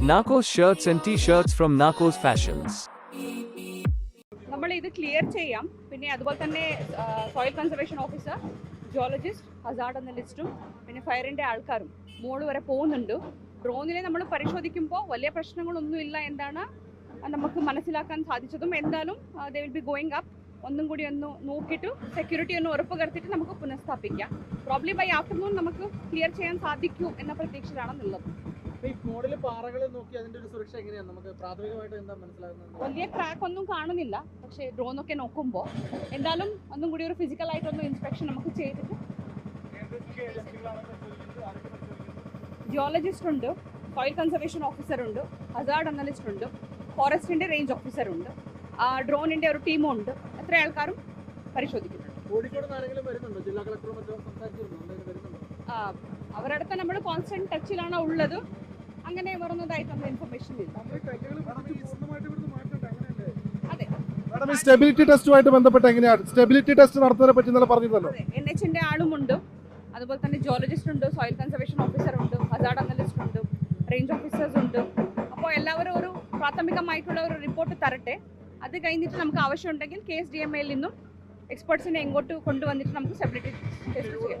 Narcos shirts and t-shirts from Narcos Fashions. നമ്മൾ ഇത് clear ചെയ്യാം. പിന്നെ അതുപോലെ തന്നെ soil conservation officer geologist hazard എന്ന ലിസ്റ്റും പിന്നെ ഫയറിന്റെ ആൾക്കാരും മോൾ വരെ പോകുന്നുണ്ട്. ഡ്രോണിനെ നമ്മൾ പരിശോധിക്കുമ്പോൾ വലിയ പ്രശ്നങ്ങളൊന്നും ഇല്ല എന്താണ് നമുക്ക് മനസ്സിലാക്കാൻ സാധിച്ചതും. എന്തായാലും they will be going up ഒന്നും കൂടി ഒന്ന് നോക്കിയിട്ട് സെക്യൂരിറ്റി ഒന്ന് ഉറപ്പ് വരുത്തിയിട്ട് നമുക്ക് പുനഃസ്ഥാപിക്കാം. പ്രോബ്ലി ബൈ ആഫ്റ്റർനൂൺ നമുക്ക് ക്ലിയർ ചെയ്യാൻ സാധിക്കും എന്ന പ്രതീക്ഷയിലാണ് ഈ മോഡൽ പാറകൾ നോക്കി അതിന്റെ ഒരു സുരക്ഷ എങ്ങനെയാണ് നമുക്ക് പ്രാഥമികമായിട്ട് എന്താ മനസ്സിലാകുന്നത്? വലിയ ക്രാക്ക് ഒന്നും കാണുന്നില്ല. പക്ഷേ ഡ്രോൺ ഒക്കെ നോക്കുമ്പോൾ എന്തായാലും ഒന്നും കൂടി ഒരു ഫിസിക്കൽ ആയിട്ടൊന്നും ഇൻസ്പെക്ഷൻ നമുക്ക് ചെയ്തിട്ട് ജിയോളജിസ്റ്റ് ഉണ്ട് സോയിൽ കൺസർവേഷൻ ഓഫീസർ ഉണ്ട് ഹസാർഡ് അനലിസ്റ്റ് ഉണ്ട് ഫോറസ്റ്റിന്റെ റേഞ്ച് ഓഫീസർ ഉണ്ട് ഡ്രോണിന്റെ ഒരു ടീമും ഉണ്ട്. എത്ര ആൾക്കാരും പരിശോധിക്കുന്നുണ്ട് അവരടുത്ത് നമ്മൾ കോൺസ്റ്റന്റ് ടച്ചിലാണ് ഉള്ളത്. അങ്ങനെ വരുന്നതായിട്ടുള്ള ഇൻഫർമേഷൻ ഇല്ല. അതെ മാഡം ഈ സ്റ്റെബിലിറ്റി ടെസ്റ്റുമായിട്ട് ബന്ധപ്പെട്ട് എങ്ങനെയാണ് സ്റ്റെബിലിറ്റി ടെസ്റ്റ് നടത്തുന്നതിനെ പറ്റി ഇന്നലെ പറഞ്ഞിരുന്നല്ലോ. എൻ എച്ചിന്റെ ആളുമുണ്ട്. അതുപോലെ തന്നെ ജിയോളജിസ്റ്റ് ഉണ്ട് സോയിൽ കൺസർവേഷൻ ഓഫീസർ ഉണ്ട് ഹസാർഡ് അനലിസ്റ്റ് ഉണ്ട് റേഞ്ച് ഓഫീസേഴ്സ് ഉണ്ട്. അപ്പോൾ എല്ലാവരും ഒരു പ്രാഥമികമായിട്ടുള്ള ഒരു റിപ്പോർട്ട് തരട്ടെ. അത് കഴിഞ്ഞിട്ട് നമുക്ക് ആവശ്യമുണ്ടെങ്കിൽ കെ എസ് ഡി എം എയിൽ നിന്നും എക്സ്പെർട്സിനെ ഇങ്ങോട്ട് കൊണ്ടുവന്നിട്ട് നമുക്ക് സ്റ്റെബിലിറ്റി ടെസ്റ്റ് ചെയ്യാം.